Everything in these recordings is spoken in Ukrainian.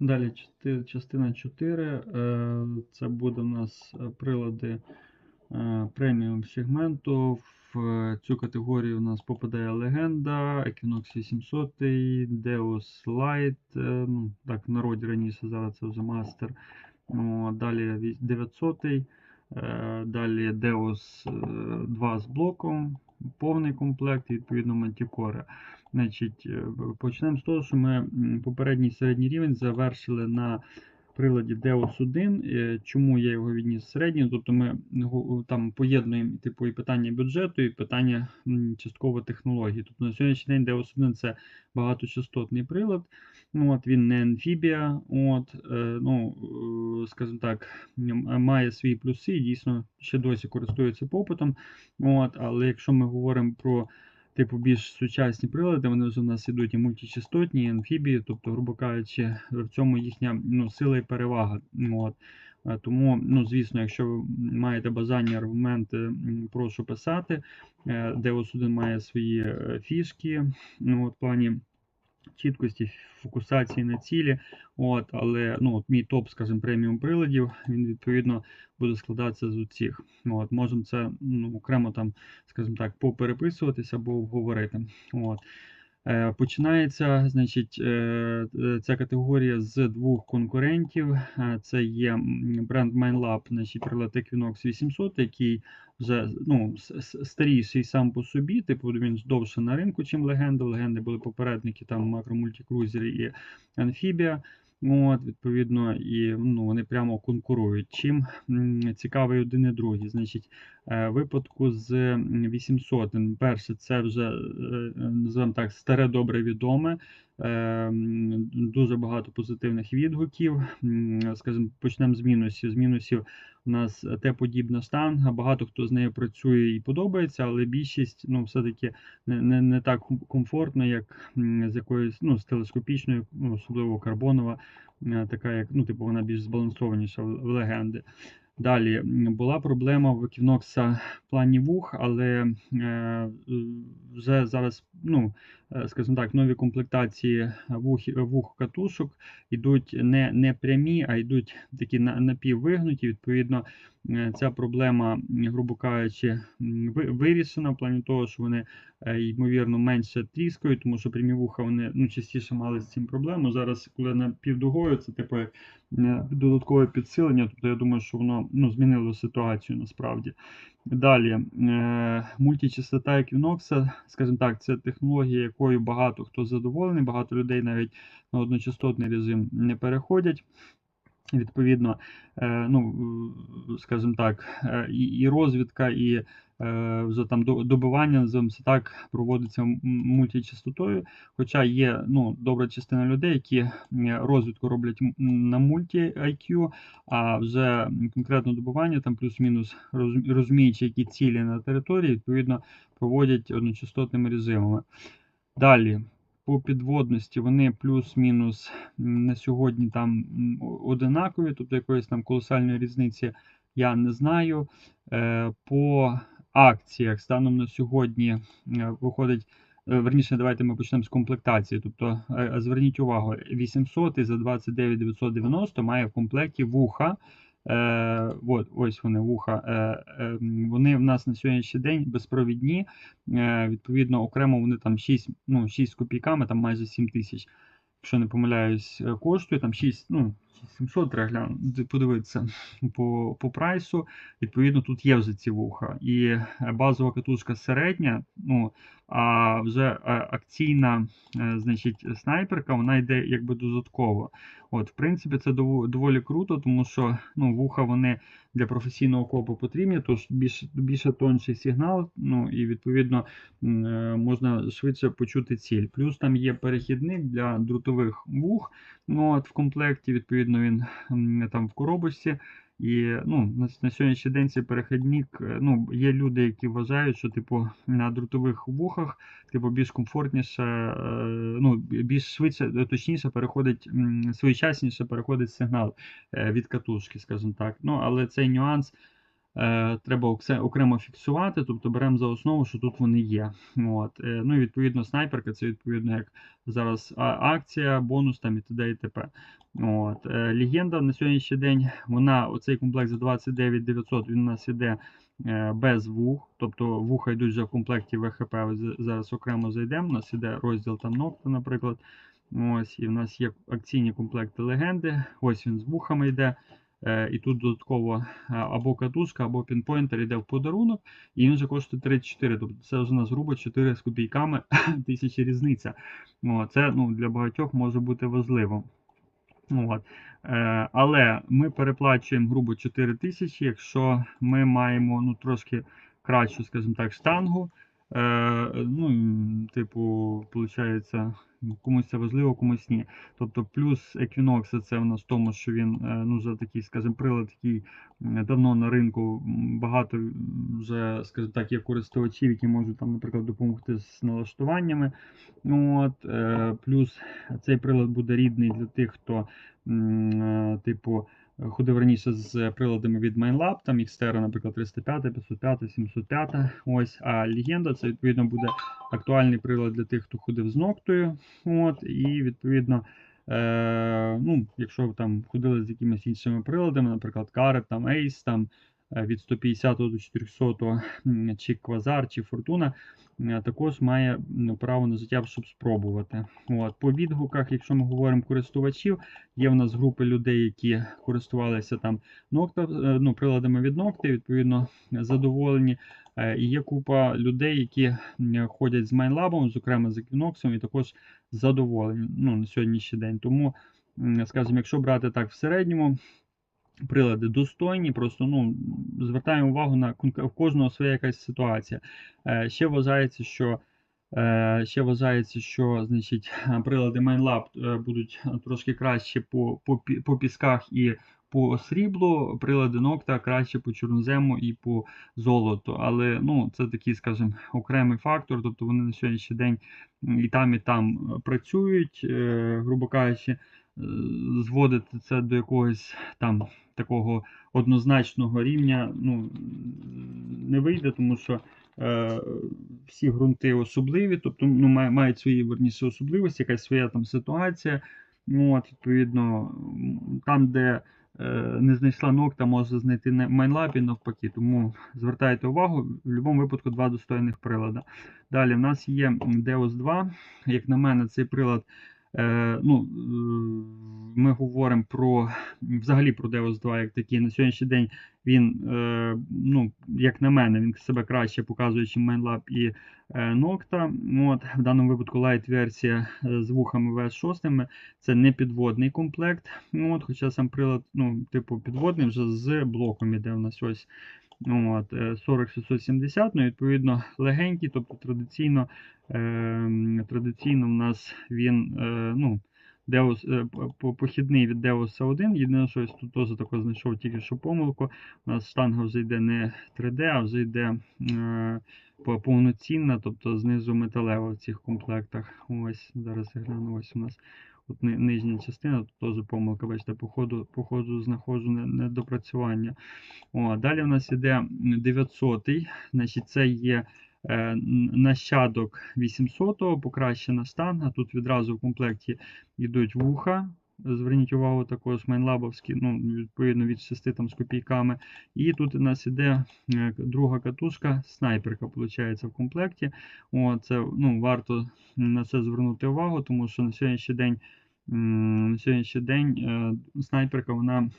Далі частина 4. е, Це буде у нас е, прилади е, преміум сегменту. В цю категорію у нас попадає легенда, Equinox 800, Deus Light, ну, так в народі раніше, зараз це вже мастер. О, Далі 900, е, далі Deus е, 2 з блоком, повний комплект, відповідно мантікора. Значить, е, почнемо з того, що ми попередній середній рівень завершили на приладі Deus 1. Е, Чому я його відніс середнім? Тобто ми там поєднуємо типу, і питання бюджету, і питання частково технології. Тобто на сьогоднішній день Deus 1 це багаточастотний прилад. Ну, от, він не амфібія, от, е, ну, е, скажімо так, має свої плюси, дійсно ще досі користується попитом. От, але якщо ми говоримо про типу більш сучасні прилади, вони вже в нас ідуть і мультичастотні, і амфібії, тобто, грубо кажучи, в цьому їхня ну, сила і перевага. От. Е, Тому, ну, звісно, якщо ви маєте бажання, аргументи, прошу писати. де Deus 1 має свої е, фішки ну, от, плані чіткості, фокусації на цілі. От, але ну, от мій топ, скажімо, преміум приладів, він відповідно буде складатися з цих. От, можемо це ну, окремо там, скажімо так, попереписуватися або обговорити. От. Е, Починається значить, е, ця категорія з двох конкурентів. Е, Це є бренд MindLab, значить прилад Equinox 800, який вже ну, старіший сам по собі, типу він довше на ринку, чим легенда. Легенди були попередники, там макромультикрузери і амфібія. От, відповідно, і ну, вони прямо конкурують. Чим цікавий один і другий. Значить, випадку з 800. Перше, це вже е, називаємо так, старе добре відоме. Е, Дуже багато позитивних відгуків. Скажімо, почнемо з мінусів. З мінусів у нас Т-подібна штанга. Багато хто з нею працює і подобається, але більшість ну, все-таки не, не, не так комфортно, як з якоюсь ну, з телескопічною, ну, особливо карбонова, е, така як ну, типу, вона більш збалансованіша в легенди. Далі була проблема в Equinox плані вух, але е, вже зараз, ну, е, скажімо так, нові комплектації вух, вух катушок йдуть не, не прямі, а йдуть такі на- напіввигнуті. Відповідно, ця проблема, грубо кажучи, вирішена в плані того, що вони е, ймовірно менше тріскають, тому що прямі вуха вони ну, частіше мали з цим проблему. Зараз, коли напівдугою, це типу як, е, додаткове підсилення. Тобто я думаю, що воно ну, змінило ситуацію насправді. Далі, е, мультичастота Equinox, скажімо так, це технологія, якою багато хто задоволений, багато людей навіть на одночастотний режим не переходять. Відповідно, е, ну, скажімо так, е, і, розвідка, і вже там до- добивання, називаємо це так, проводиться мультичастотою. Хоча є ну, добра частина людей, які е, розвідку роблять на мульті IQ, а вже конкретно добування, там плюс-мінус розуміючи, які цілі на території, відповідно проводять одночастотними режимами. Далі, по підводності вони плюс-мінус на сьогодні там одинакові, тобто якоїсь там колосальної різниці я не знаю. Е, По акціях станом на сьогодні е, виходить. е, Верніше, давайте ми почнемо з комплектації. Тобто, зверніть увагу, 800 і за 29 990 має в комплекті вуха. Е, от, ось вони вуха. Е, е, вони в нас на сьогоднішній день безпровідні. Е, відповідно, окремо вони там 6, ну, 6 з копійками, там майже 7 тисяч, якщо не помиляюсь, е, коштує. Там 6, ну, 700 треба подивитися по, по прайсу. Відповідно, тут є вже ці вуха. І е, базова катушка середня, ну, а вже е, акційна е, значить, снайперка, вона йде якби додатково. От, в принципі, це доволі круто, тому що ну, вуха вони для професійного копу потрібні, тож більш, більше тонший сигнал, ну і відповідно можна швидше почути ціль. Плюс там є перехідник для друтових вух. Ну, от в комплекті, відповідно, він там в коробочці. І ну, на, на сьогоднішній день цей перехідник, е, ну, є люди, які вважають, що типу на друтових вухах типу, більш комфортніше, е, ну, більш швидше, е, точніше переходить, своєчасніше переходить сигнал від катушки, скажімо так. Ну, але цей нюанс. Е, треба окремо фіксувати, тобто беремо за основу, що тут вони є. От. Е, ну і відповідно снайперка це відповідно як зараз акція, бонус там і т.д. і т.п. От. Е, Легенда на сьогоднішній день, вона, оцей комплект за 29 900, він у нас іде без вух, тобто вуха йдуть вже в комплекті ВХП. Зараз окремо зайдемо. У нас іде розділ там нокта, наприклад. Ось, і в нас є акційні комплекти легенди. Ось він з вухами йде. Е, І тут додатково е, або катушка, або пінпойнтер йде в подарунок, і він вже коштує 34. Тобто це вже нас грубо 4 з копійками тисячі різниця. Це ну, для багатьох може бути важливо. От. Е, але ми переплачуємо грубо 4 тисячі, якщо ми маємо ну, трошки кращу, скажімо так, штангу. Ну, типу, виходить, комусь це важливо, комусь ні. Тобто плюс Equinox це в нас в тому, що він е, ну, вже такий, скажімо, прилад, який давно на ринку багато вже, скажімо так, є користувачів, які можуть там, наприклад, допомогти з налаштуваннями. Ну, От, е, плюс цей прилад буде рідний для тих, хто, е, типу, ходив раніше з приладами від MainLab, там Xterra, наприклад, 305, 505, 705. Ось, а легенда це відповідно буде актуальний прилад для тих, хто ходив з ноктою. От, і відповідно. Е, ну, якщо там ходили з якимись іншими приладами, наприклад, Caret, там Ace, там від 150 до 400, чи Quasar, чи Fortuna, е, також має право на життя, щоб спробувати. От. По відгуках, якщо ми говоримо користувачів, є в нас групи людей, які користувалися там нокта, е, ну, приладами від ногти, відповідно, задоволені. Е, І є купа людей, які ходять з майнлабом, зокрема з Equinox, і також задоволені ну, на сьогоднішній день. Тому, скажімо, якщо брати так в середньому, прилади достойні, просто ну, звертаємо увагу на в кожного своя якась ситуація. Е, Ще вважається, що Е, Ще вважається, що значить, прилади MainLab е, будуть трошки краще по, по, по пісках і по сріблу, прилади Nocta краще по чорнозему і по золоту. Але ну, це такий, скажімо, окремий фактор, тобто вони на сьогоднішній день і там, і там е, працюють, е, грубо кажучи, зводити це до якогось там такого однозначного рівня ну, не вийде, тому що е, всі ґрунти особливі, тобто ну, мають свої верніше особливості, якась своя там ситуація. Ну, От, відповідно, там, де е, не знайшла ногта, може знайти на майнлабі навпаки. Тому звертайте увагу, в будь-якому випадку два достойних прилада. Далі в нас є Deus 2. Як на мене, цей прилад. Е, ну, е, ми говоримо про взагалі про Deus 2 як такий. На сьогоднішній день він, е, ну, як на мене, він себе краще показує, ніж MainLab і Nocta. От, в даному випадку Lite-версія е, з вухами VS6. Це не підводний комплект. От, хоча сам прилад, ну, типу, підводний вже з блоком іде у нас ось. От, е, 40670, ну, відповідно, легенький, тобто традиційно, е, традиційно в нас він, е, ну, Deus, е, по- по- похідний від Deus 1. Єдине, що я тут теж тако знайшов тільки що помилку. У нас штанга вже йде не 3D, а вже йде е, повноцінна, тобто знизу металева в цих комплектах. Ось, зараз я гляну, ось у нас от нижня частина, тут теж помилка, бачите, по ходу, по ходу знаходжу недопрацювання. О, далі у нас іде 900, значить це є е, нащадок 800-го, покращена штанга. Тут відразу в комплекті йдуть вуха. Зверніть увагу, також майнлабовські, ну, відповідно від 6 там, з копійками. І тут у нас іде е, друга катушка, снайперка, виходить, в комплекті. О, це ну, варто на це звернути увагу, тому що на сьогоднішній день, на сьогоднішній день е, снайперка вона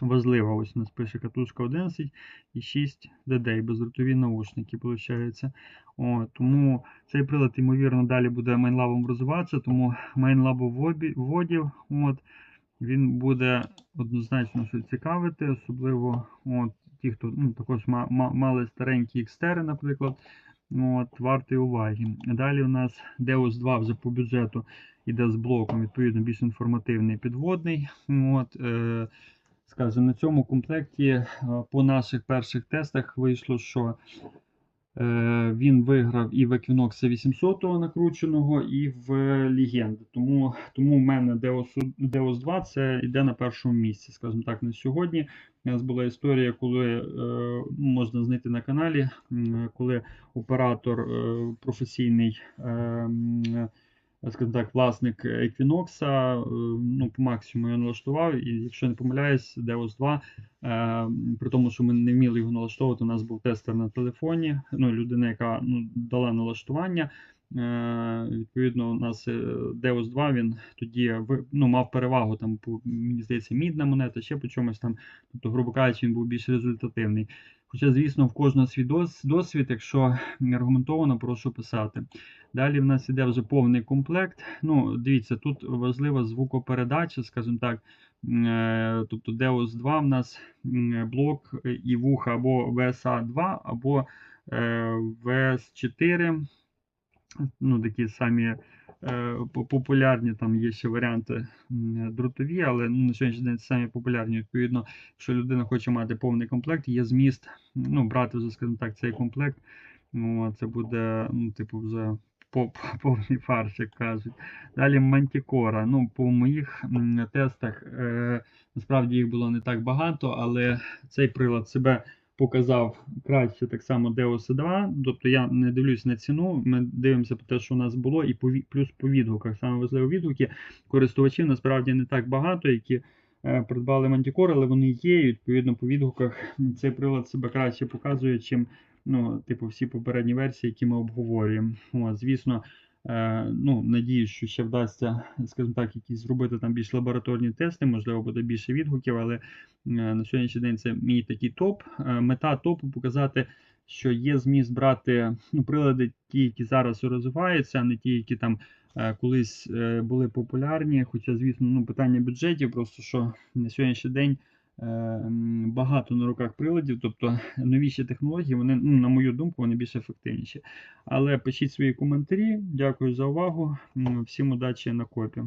важлива. Ось у нас пише катушка 11 і 6 DD, і бездротові наушники, виходить. О, тому цей прилад, ймовірно, далі буде майнлабом розвиватися, тому майнлабу вводів, от, він буде однозначно що цікавити, особливо от, ті, хто ну, також ма- ма- мали старенькі екстери, наприклад. От, вартий уваги. Далі у нас Deus 2 вже по бюджету йде з блоком, відповідно, більш інформативний підводний. От, е, скажімо, на цьому комплекті е, по наших перших тестах вийшло, що Е, Він виграв і в Equinox 800 накрученого, і в Legend. Тому, тому в мене Deus, Deus 2 це йде на першому місці, скажімо так, на сьогодні. У нас була історія, коли е, можна знайти на каналі, коли оператор е, професійний. е, Скажімо так, власник Equinox, е, ну, по максимуму його налаштував, і якщо не помиляюсь, Deus 2 Е, При тому, що ми не вміли його налаштовувати, у нас був тестер на телефоні. Ну, людина, яка ну, дала налаштування. Е, Відповідно, у нас е, Deus 2 він тоді ну, мав перевагу там, по, мені здається, мідна монета, ще по чомусь там. Тобто, грубо кажучи, він був більш результативний. Хоча, звісно, в кожного свій досвід, якщо аргументовано, прошу писати. Далі в нас іде вже повний комплект. Ну, дивіться, тут важлива звукопередача, скажімо так. Е, Тобто Deus 2 в нас блок і вуха або VSA 2, або е, VS4. Ну, такі самі популярні, там є ще варіанти дротові, але ну, на сьогоднішній день самі популярні. Відповідно, якщо людина хоче мати повний комплект, є зміст, ну, брати вже, скажімо так, цей комплект. Ну, це буде, ну, типу, вже по- по- повний фарш, як кажуть. Далі Мантікора. Ну, по моїх тестах е, насправді їх було не так багато, але цей прилад себе показав краще так само Deus 2. Тобто я не дивлюсь на ціну, ми дивимося по те, що у нас було, і плюс по відгуках. Саме важливо відгуки. Користувачів насправді не так багато, які е, придбали Manticore, але вони є. І відповідно по відгуках цей прилад себе краще показує, чим ну, типу, всі попередні версії, які ми обговорюємо. О, звісно, ну, надіюсь, що ще вдасться, скажімо так, якісь зробити там більш лабораторні тести, можливо, буде більше відгуків, але е, на сьогоднішній день це мій такий топ. Е, мета топу показати, що є зміст брати ну, прилади, ті, які зараз розвиваються, а не ті, які там. е, Колись е, були популярні, хоча, звісно, ну, питання бюджетів, просто що на сьогоднішній день е, багато на руках приладів, тобто новіші технології, вони, ну, на мою думку, вони більш ефективніші. Але пишіть свої коментарі. Дякую за увагу. Всім удачі на копі.